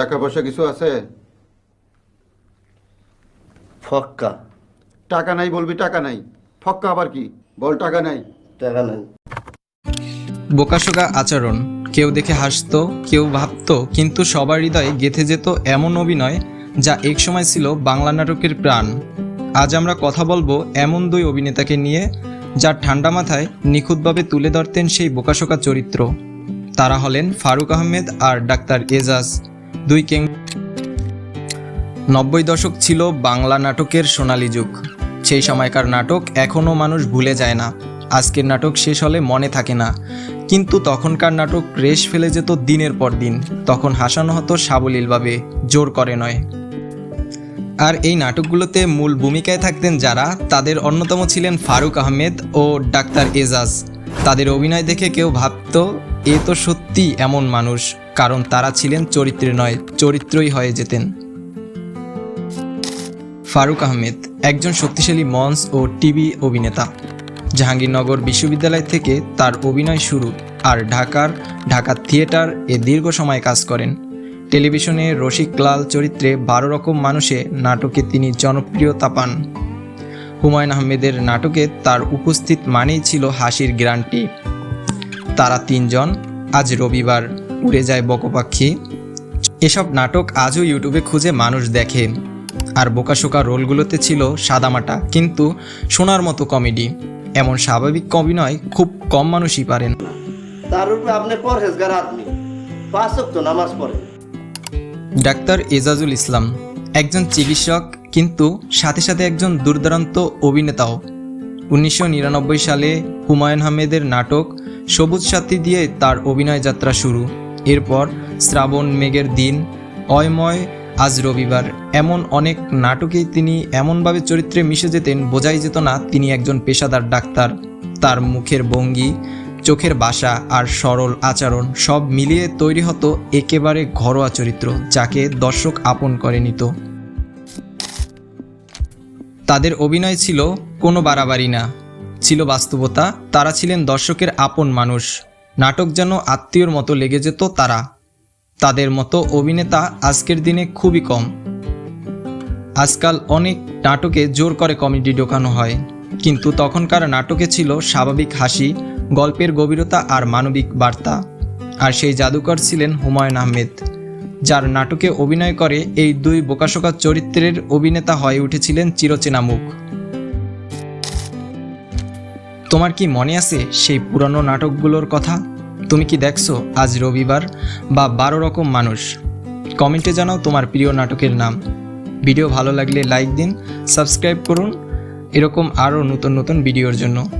টাকা পয়সা কিছু আছে? ফক্কা। টাকা নাই বলবি টাকা নাই। ফক্কা আবার কি? বল টাকা নাই। টাকা নেই। বোকাশোকা আচরণ। কেউ দেখে হাসতো কেউ ভাবতো কিন্তু সবার হৃদয়ে গেথে যেত এমন অভিনয় যা এক সময় ছিল বাংলা নাটকের প্রাণ। আজ আমরা কথা বলব এমন দুই অভিনেতাকে নিয়ে যার ঠান্ডা মাথায় নিখুঁতভাবে তুলে ধরতেন সেই বোকাশোকা চরিত্র। তারা হলেন ফারুক আহমেদ আর ডাক্তার এজাজ। দুই কেং নব্বই দশক ছিল বাংলা নাটকের সোনালী যুগ। সেই সময়কার নাটক এখনও মানুষ ভুলে যায় না। আজকের নাটক শেষ হলে মনে থাকে না। কিন্তু তখনকার নাটক রেশ ফেলে যেত দিনের পর দিন। তখন হাসানো হতো সাবলীলভাবে, জোর করে নয়। আর এই নাটকগুলোতে মূল ভূমিকায় থাকতেন যারা, তাদের অন্যতম ছিলেন ফারুক আহমেদ ও ডাক্তার এজাজ। তাদের অভিনয় দেখে কেউ ভাবতো, এ তো সত্যি এমন মানুষ। কারণ তারা ছিলেন চরিত্রে নয়, চরিত্রই হয়ে যেতেন। ফারুক আহমেদ একজন শক্তিশালী মঞ্চ ও টিভি অভিনেতা। জাহাঙ্গীরনগর বিশ্ববিদ্যালয় থেকে তার অভিনয় শুরু আর ঢাকার ঢাকা থিয়েটার এ দীর্ঘ সময় কাজ করেন। টেলিভিশনে রসিক লাল চরিত্রে বারো রকম মানুষে নাটকে তিনি জনপ্রিয়তা পান। হুমায়ুন আহমেদের নাটকে তার উপস্থিত মানেই ছিল হাসির গ্রান্টি। তারা তিনজন আজ রবিবার। উড়ে যায় বকপাক্ষী। এসব নাটক আজও ইউটিউবে খুঁজে মানুষ দেখে। আর বোকাশোকা রোলগুলোতে ছিল সাদামাটা কিন্তু শোনার মতো কমেডি। এমন স্বাভাবিক অভিনয় খুব কম মানুষই পারেন। তার উপরে আপনি পরহেজগার আদমি। পাঁচ তো নামাজ পড়ে। ডাক্তার এজাজুল ইসলাম একজন চিকিৎসক কিন্তু সাথে সাথে একজন দুর্দান্ত অভিনেতাও। উনিশশো নিরানব্বই সালে হুমায়ুন আহমেদের নাটক সবুজ সাথী দিয়ে তার অভিনয় যাত্রা শুরু। এরপর শ্রাবণ মেঘের দিন, অয়ময় আজ রবিবার। এমন অনেক নাটকেই তিনি এমনভাবে চরিত্রে মিশে যেতেন, বোঝাই যেত না তিনি একজন পেশাদার ডাক্তার। তার মুখের ভঙ্গি, চোখের বাসা আর সরল আচরণ সব মিলিয়ে তৈরি হতো একেবারে ঘরোয়া চরিত্র, যাকে দর্শক আপন করে নিত। তাদের অভিনয় ছিল কোনো বাড়াবাড়ি না। ছিল বাস্তবতা, তারা ছিলেন দর্শকের আপন মানুষ। নাটক যেন আত্মীয়র মতো লেগে যেত তারা। তাদের মতো অভিনেতা আজকের দিনে খুবই কম। আজকাল অনেক নাটকে জোর করে কমেডি ঢোকানো হয়। কিন্তু তখনকার নাটকে ছিল স্বাভাবিক হাসি, গল্পের গভীরতা আর মানবিক বার্তা। আর সেই জাদুকর ছিলেন হুমায়ুন আহমেদ, যার নাটকে অভিনয় করে এই দুই বোকাশোকা চরিত্রের অভিনেতা হয়ে উঠেছিলেন চিরচেনা মুখ। তোমার কি মনে আছে সেই পুরনো নাটকগুলোর কথা? তুমি কি দেখছ আজ রবিবার বা বারো রকম মানুষ? কমেন্টে জানাও তোমার প্রিয় নাটকের নাম। ভিডিও ভালো লাগলে লাইক দিন, সাবস্ক্রাইব করুন। এরকম আরও নতুন নতুন ভিডিওর জন্য।